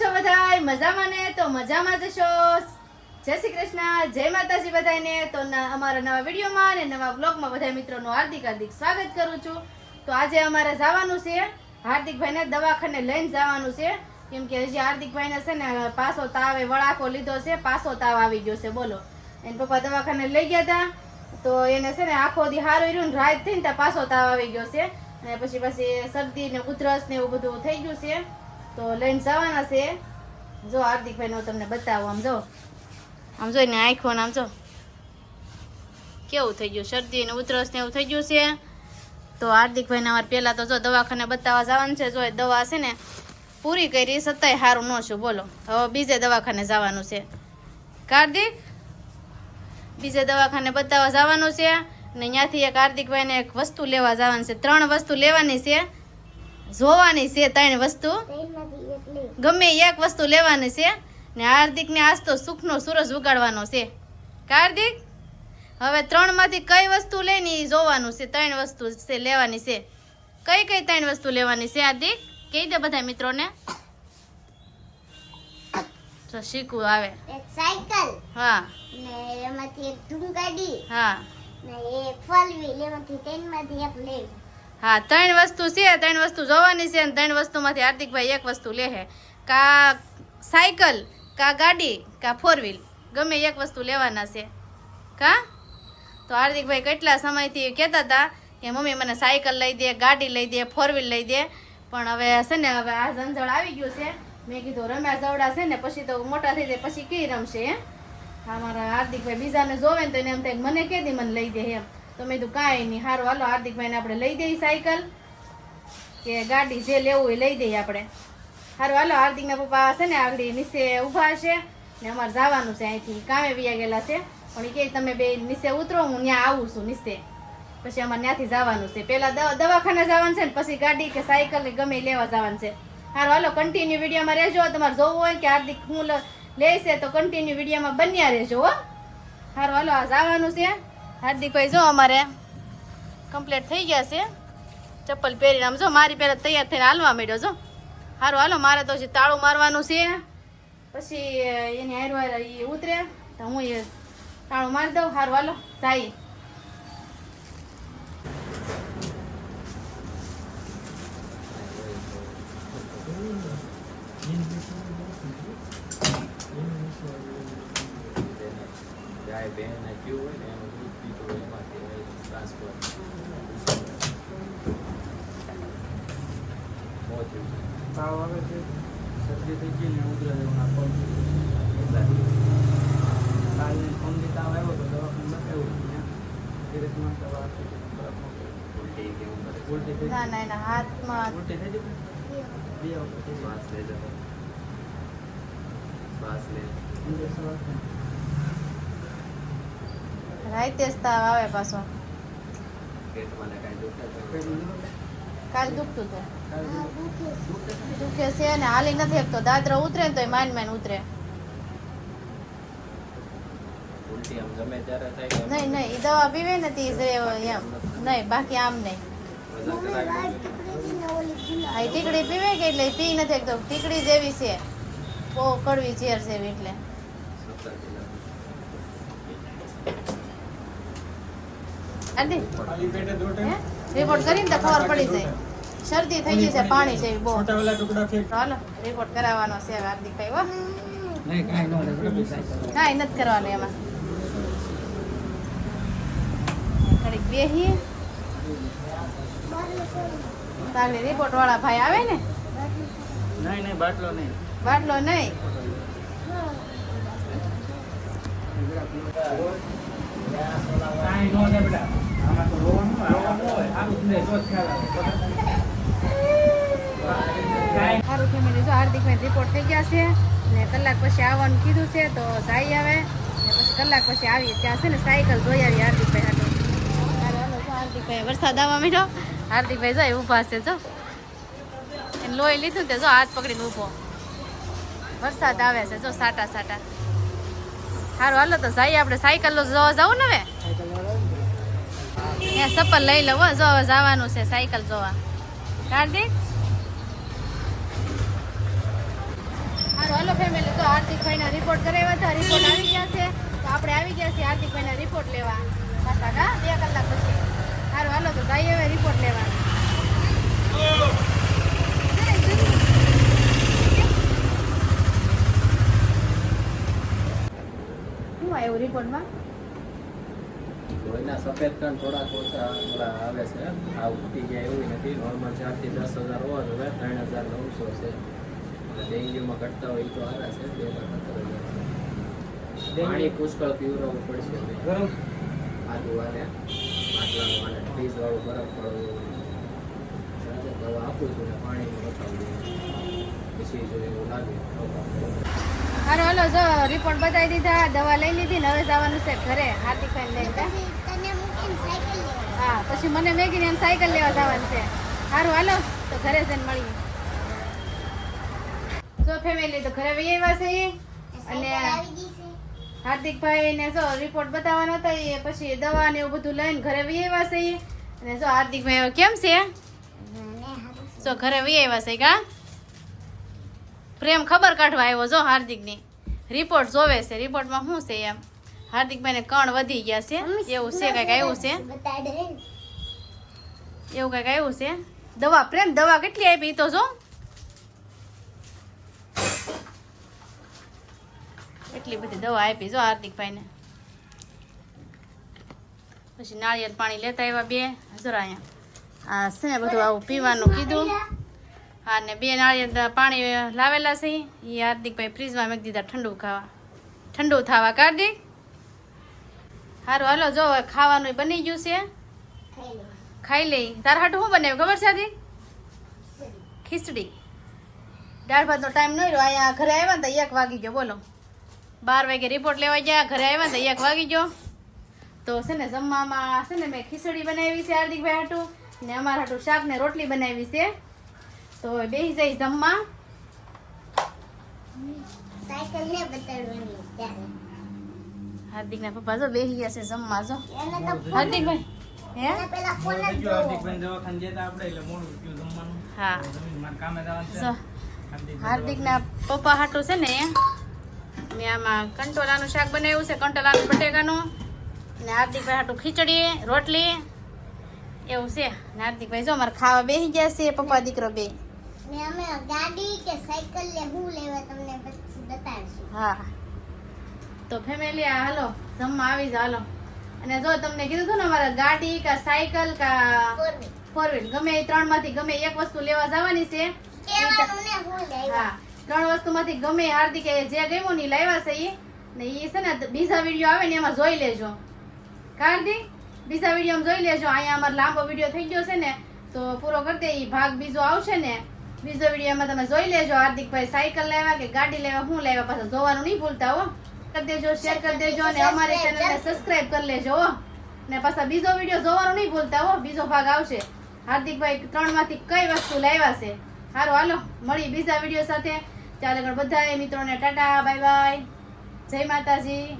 છો બધા મજામાં ને? તો મજામાં જશો જય શ્રી કૃષ્ણ. જય માતાજી બધાને તો અમારા નવા વિડીયોમાં અને નવા બ્લોગમાં બધા મિત્રોનું હાર્દિક હાર્દિક સ્વાગત કરું છું. તો આજે અમારે જવાનું છે હાર્દિકભાઈને દવાખાને લઈને જવાનું છે. કેમ કે હજી હાર્દિકભાઈને છે ને પાસો તાવે વળાકો લીધો છે. પાસો તાવ આવી ગયો છે. બોલો. એને પપ્પા દવાખાને લઈ ગયા હતા તો એને છે ને આખો દી હારો રહ્યું રાત થઈને ત્યાં પાસો તાવ આવી ગયો છે. અને પછી પછી શરદી ને ઉધરસ ને એવું બધું થઈ ગયું છે. તો લઈને જવાના છે. જો હાર્દિકભાઈ હું તમને બતાવો, આમ જો. આમ જો એને આંખો આમ જો. કેવું થઈ ગયું? શરદી ને ઉધરસ ને એવું થઈ ગયું છે. તો હાર્દિકભાઈ ને અમારે પહેલા તો જો દવાખાને બતાવવા જવાનું છે. જો એ દવા છે ને પૂરી કરી છતાંય સારું ન છું. બોલો, હવે બીજે દવાખાને જવાનું છે. કાર્તિક બીજે દવાખાને બતાવવા જવાનું છે ને ત્યાંથી એક હાર્દિકભાઈને એક વસ્તુ લેવા જવાનું છે. ત્રણ વસ્તુ લેવાની છે. જોવાની છે ત્રણ વસ્તુ. ગમે એક વસ્તુ લેવાની છે ને હાર્દિકને આજ તો સુખનો સૂરજ ઉગાડવાનો છે. કાર્દિક હવે ત્રણમાંથી કઈ વસ્તુ લઈને એ જોવાનું છે? ત્રણ વસ્તુ છે લેવાની છે. કઈ કઈ ત્રણ વસ્તુ લેવાની છે હાર્દિક? કહી દે બધા મિત્રોને. તો શીખવું આવે. એક સાયકલ. હા. ને એમાંથી એક ધૂમગાડી. હા. ને એક ફોર વ્હીલ એમાંથી ત્રણમાંથી એક લેવી હા, ત્રણ વસ્તુ છે, ત્રણ વસ્તુ જોવાની છે અને ત્રણ વસ્તુમાંથી હાર્દિકભાઈ એક વસ્તુ લેહે કા સાયકલ, કા ગાડી, કા ફોર વ્હીલ ગમે એક વસ્તુ લેવાના છે. કા? તો હાર્દિકભાઈ કેટલા સમયથી કહેતા હતા કે, મમ્મી, મને સાયકલ લઈ દે, ગાડી લઈ દે ફોર વ્હીલ લઈ દે. પણ હવે છે ને, હવે આ ઝંઝળ આવી ગયું છે. મેં કીધું, રમ્યા જવડા છે ને, પછી તો મોટા થઈ જાય, પછી કઈ રમશે હા, મારા હાર્દિકભાઈ બીજાને જોવે ને તો એને એમ થાય મને કહે દે, મને લઈ દે, એમ. તો મેં કીધું કાંઈ નહીં, સારું, હાલો, હાર્દિકભાઈને આપણે લઈ દઈએ સાયકલ. કે ગાડી જે લેવું એ લઈ દઈએ આપણે. સારું, હાલો, હાર્દિકના પપ્પા છે ને, આગળ નીચે ઊભા છે ને અમારે જવાનું છે અહીંથી. કામે વ્યા ગયેલા છે. પણ એ કે તમે બે નીચે ઉતરો, હું ત્યાં આવું છું નીચે. પછી અમારે ત્યાંથી જવાનું છે. પહેલા દવા દવાખાને જવાનું છે ને, પછી ગાડી કે સાયકલ કે ગમે લેવા જવાનું છે. સારું, હાલો કન્ટિન્યુ વિડીયોમાં રહેજો. તમારે જોવું હોય કે હાર્દિક હું લેશે તો કન્ટિન્યુ વિડીયોમાં બન્યા રહેજો, હો. સારું, હાલો, આ જવાનું છે. હાર્દિકભાઈ જો અમારે કમ્પ્લીટ થઈ ગયા છે. ચપ્પલ પહેરીને આમ જો, મારી પહેલાં તૈયાર થઈને હાલવા માંડ્યો, જો. સારું હાલો, મારે તો હજી તાળું મારવાનું છે. પછી એની હારવાર એ ઉતરે. તો હું એ તાળું મારી દઉં. સારું હાલો સાઈ બેન ને હોય ને? એનું દૂધ પીતું હોય એમાંથી ટ્રાન્સફર મોત તાવ આવે છે શરદી થઈ ગઈ ને ઉધરસ એવું ના પગ કાલે ફોનથી તાવ આવ્યો તો દવાખાને બતાવ્યું ત્યાં ધીરજમાં દવા આપી છે બરફ મૂકી. ઉલટી કે એવું કરે ઉલટી થઈ ના ના એના હાથમાં ઉલટી થઈ ગઈ બે વખત થઈ ગઈ. શ્વાસ લે જતો શ્વાસ લે ઇન્જેક્શન જ તાવ આવે પાછો. તો કાલ દુખતું હતું. દુખે? છે. ને હાલી નથી શકતો દાદરો ઉતરે ને તોય માન માન ઉતરે. ઉલટી આમ ગમે ત્યારે થાય કે નહીં નહીં એ દવા પીવે ને તે જ એમ. નહીં બાકી આમ નહીં. હા. ટુકડી પીવે કે એટલે પી નથી એકદમ ટીકડી જેવી છે. બહુ કડવી ઝેર છે એવી એટલે રિપોર્ટ કરીને તો ખબર પડી જાય. શરદી થઈ ગઈ છે પાણી છે બહુ. હાલો રિપોર્ટ કરાવવાનો છે હાર્દિક ભાઈ વાહ કાંઈ નથી કરવાનું એમાં. ઘડીક બેહી. તારે રિપોર્ટ વાળા ભાઈ આવે ને? નહીં નહીં બાટલો નહીં. બાટલો નહીં. કાંઈ ન બેટા. હાર્દિકભાઈ રિપોર્ટ થઈ છે ને કલાક પછી આવવાનું કીધું છે તો જાય આવે પછી કલાક પછી આવીએ ત્યાં છે ને સાયકલ જોઈ આવી હાર્દિકભાઈ હાલો હાર્દિકભાઈ વરસાદ આવવા મીઠો હાર્દિકભાઈ જાય ઊભા છે જો લોહી લીધું તે જો હાથ પકડીને ઊભો વરસાદ આવે છે જો સાટા સાટા સારું હાલો તો સાઈ, આપણે સાયકલ જવા જવું ને હવે? ત્યાં ચપ્પલ લઈ લઉં જો જવાનું છે, સાયકલ જોવા. હાર્દિક ફેમિલી તો હાર્દિકભાઈના રિપોર્ટ કરાવ્યા હતા રિપોર્ટ આવી ગયા છે. તો આપણે આવી ગયા છીએ હાર્દિકભાઈના રિપોર્ટ લેવા. પાછા બે કલાક પછી. સારું હાલો, તો જઈએ હવે રિપોર્ટ લેવા. આવ્યું રિપોર્ટમાં લોહીના સફેદ કણ થોડાક ઓછા થોડા આવે છે. આ ઉઠી ગયા એવું નથી. નોર્મલ ચારથી દસ હજાર હોવા જોઈએ ત્રણ હજાર નવસો છે. અને ડેન્ગ્યુમાં ઘટતા હોય તો હારા છે. બે લાખ સત્તર હજાર પાણી પુષ્કળ પીવડાવવું પડશે. ગરમ? આદુ વાલે માટલાનું વાલે ફ્રીજ વાળું બરફ પડવું દવા આપું છું ને પાણીનું બતાવું પછી જો એવું લાગે હારો હાલો જો રિપોર્ટ બતાવી દીધા. દવા લઈ લીધી. ને હવે જવાનું છે ઘરે. હાર્દિકભાઈ લઈને જા. પછી તને મૂકીને સાયકલ લેવા હા, પછી મને મેગીને એમ સાયકલ લેવા જવાનું છે. સારું હાલો, તો ઘરે જઈને મળીએ. જો ફેમિલી તો ઘરે વહી આવ્યા છે. અને હાર્દિકભાઈ ને જો રિપોર્ટ બતાવવાનો હતો, એ પછી દવા ને એવું બધું લઈને ઘરે વહી આવ્યા છે. અને જો હાર્દિકભાઈ કેમ છે. જો ઘરે વહી આવ્યા છે કા? પ્રેમ ખબર કાઢવા આવ્યો જો હાર્દિકની. રિપોર્ટ જોવે છે રિપોર્ટમાં શું છે એમ? હાર્દિકભાઈને કણ વધી ગયા છે. એવું છે કંઈક આવ્યું છે? એવું કંઈક આવ્યું છે? દવા પ્રેમ દવા કેટલી આપી તો જો. એટલી બધી દવા આપી જો હાર્દિકભાઈને પછી નાળિયેર પાણી લેતા આવ્યા બે જરા અહીંયા. આ છે ને બધું આવું પીવાનું કીધું. હા ને બે નાળિયેર પાણી લાવેલા છે એ હાર્દિકભાઈ ફ્રીજમાં મેં દીધા ઠંડુ ખાવા. ઠંડુ થવા કાર્દિક સારું હાલો, જો ખાવાનું બની ગયું છે. ખાઈ લઈ. તારા હાટું શું બનાવ્યું? ખબર છે આદી ખીચડી. દાળ ભાતનો ટાઈમ નહીં રહ્યો. અહીંયા ઘરે આવ્યા ને તો એક વાગી ગયો. બોલો. બાર વાગે રિપોર્ટ લેવા ગયા. ઘરે આવ્યા ને તો એક વાગી ગયો. તો છે ને જમવામાં છે ને મેં ખીચડી બનાવી છે હાર્દિકભાઈ હાટું. ને અમારા હાટું શાક ને રોટલી બનાવી છે. તો બેસી જઈ જમવા. સાયકલ ને બતાડવાની હાર્દિકના પપ્પા જો બેસી ગયા છે જમવા જો. હાર્દિક ભાઈ ફોન હાર્દિકભાઈ હે? પેલા ફોન જ જો જોવો. દવાખાને જતા આપણે એટલે મોડું થયું જમવાનું. હા. જમીન કામે જવાનું છે. હાર્દિકભાઈ હાર્દિકના પપ્પા હાટું છે ને મેં આમાં કંટોલાનું શાક બનાવ્યું છે કંટોલાનું બટેકાનું. ને હાર્દિકભાઈ હાટું ખીચડી રોટલી એવું છે. ને હાર્દિકભાઈ જો અમારે ખાવા બેસી ગયા છે પપ્પા દીકરો બે. ને અમે ગાડી કે સાયકલ લે હું લેવા તમને પછી બતાવીશું. હા. તો ફેમિલી આ હાલો જમવા આવી જ હાલો. અને જો તમને કીધું હતું ને અમારે ગાડી કા સાયકલ કા ફોર વ્હીલ ગમે એ ત્રણમાંથી ગમે એક વસ્તુ લેવા જવાની છે હું ત્રણ વસ્તુમાંથી ગમે હાર્દિકે જે ગમ્યું ને લાવ્યા છે એ ને એ છે ને બીજા વીડિયો આવે ને એમાં જોઈ લેજો. કાર્તિક બીજા વિડીયોમાં જોઈ લેજો. અહીંયા અમારો લાંબો વીડિયો થઈ ગયો છે ને તો પૂરો કરતે એ ભાગ બીજો આવશે ને બીજો વિડીયોમાં તમે જોઈ લેજો. હાર્દિકભાઈ સાયકલ લાવ્યા કે ગાડી લેવા હું લાવ્યા પાછા જોવાનું નહીં ભૂલતા હો. કરી દેજો શેર કરી દેજો અને અમારી ચેનલને સબસ્ક્રાઇબ કરી લેજો ને પાછા બીજો વીડિયો જોવાનું નહીં ભૂલતા, હો. બીજો ભાગ આવશે. હાર્દિકભાઈ ત્રણમાંથી કઈ વસ્તુ લાવ્યા છે? સારું હાલો. મળી બીજા વીડિયો સાથે. ચાલે આગળ મિત્રો મિત્રોને ટાટા બાય બાય જય માતાજી.